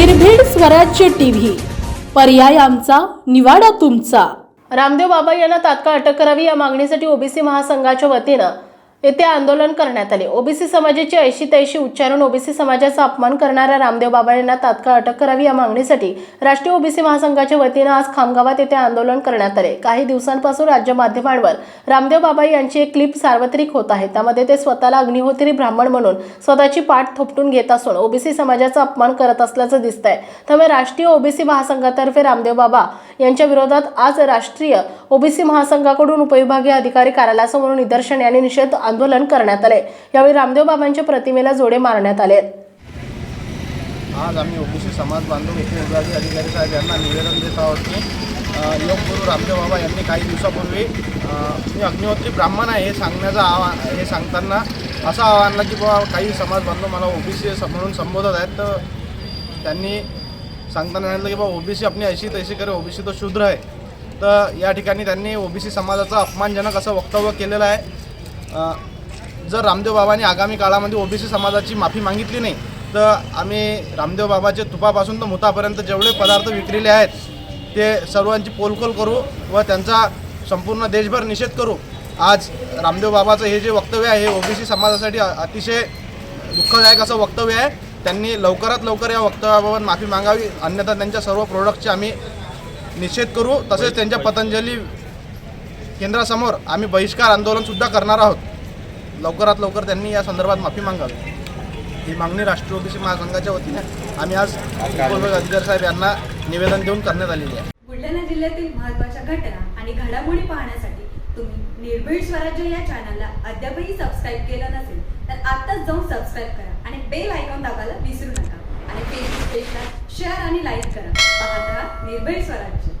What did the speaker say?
स्वराज्य टीव्ही. पर्याय आमचा निवाडा तुमचा. रामदेव बाबा यांना तात्काळ अटक करावी या मागणीसाठी ओबीसी महासंघाच्या वतीनं येथे आंदोलन करण्यात आले. ओबीसी समाजाची ऐशी तैशी उच्चारून ओबीसी समाजाचा अपमान करणाऱ्या रामदेव बाबा यांना तात्काळ अटक करावी या मागणीसाठी राष्ट्रीय ओबीसी महासंघाच्या वतीनं आज खामगावात येथे आंदोलन करण्यात आले. काही दिवसांपासून राज्य माध्यमांवर रामदेव बाबा यांची एक क्लिप सार्वत्रिक होत आहे. त्यामध्ये ते स्वतःला अग्निहोत्री ब्राह्मण म्हणून स्वतःची पाठ थोपटून घेत असून ओबीसी समाजाचा अपमान करत असल्याचं दिसतंय. त्यामुळे राष्ट्रीय ओबीसी महासंघातर्फे रामदेव बाबा यांच्या विरोधात आज राष्ट्रीय ओबीसी महासंघाकडून उपविभागीय अधिकारी कार्यालयासमोर निदर्शन आणि निषेध आंदोलन करण्यात आले. यावेळी रामदेव बाबांच्या प्रतिमेला जोडे मारण्यात आले. आज आम्ही ओबीसी समाज बांधव येथे विभागीय अधिकारी साहेब यांना निवेदन देत आहोत की योगगुरू रामदेव बाबा यांनी काही दिवसापूर्वी मी अग्निहोत्री ब्राह्मण आहे हे सांगण्याचं आवा हे सांगताना असं आव्हानला की बाबा काही समाज बांधव मला ओबीसी म्हणून संबोधत आहेत. तर त्यांनी सांगताना सांगितलं की बाबा ओबीसी आपली अशी तशी करे ओबीसी तो शूद्र आहे. तर या ठिकाणी त्यांनी ओबीसी समाजाचं अपमानजनक असं वक्तव्य केलेलं आहे. जर रामदेव बाबांनी आगामी काळामध्ये ओबीसी समाजाची माफी मागितली नाही तर आम्ही रामदेव बाबाचे तुपापासून तर मुतापर्यंत जेवढे पदार्थ विक्रीले आहेत ते सर्वांची पोलकोल करू व त्यांचा संपूर्ण देशभर निषेध करू. आज रामदेव बाबाचं हे जे वक्तव्य आहे हे ओबीसी समाजासाठी अतिशय दुःखदायक असं वक्तव्य आहे. त्यांनी लवकरात लवकर या वक्तव्याबाबत माफी मागावी अन्यथा त्यांच्या सर्व प्रोडक्टचे आम्ही निषेध करू. तसेच त्यांच्या पतंजली केंद्रासमोर आम्ही बहिष्कार आंदोलनसुद्धा करणार आहोत. लवकरात लवकर त्यांनी या संदर्भात माफी मागावी. ही मागणी राष्ट्रीय ओबीसी महासंघाच्या वतीने आम्ही आज उपविभाग अधिकारी साहेब यांना निवेदन देऊन करण्यात आलेली आहे. बुलढाणा जिल्ह्यातील महत्त्वाच्या घटना आणि घडामोडी पाहण्यासाठी तुम्ही निर्भीड स्वराज्य या चॅनलला अद्यापही सबस्क्राईब केलं नसेल तर आत्ताच जाऊन सबस्क्राईब करा आणि बेल आयकॉन दाबायला विसरू नका. आणि फेसबुक पेजला शेअर आणि लाईक करा. पाहत राहा निर्भीड स्वराज्य.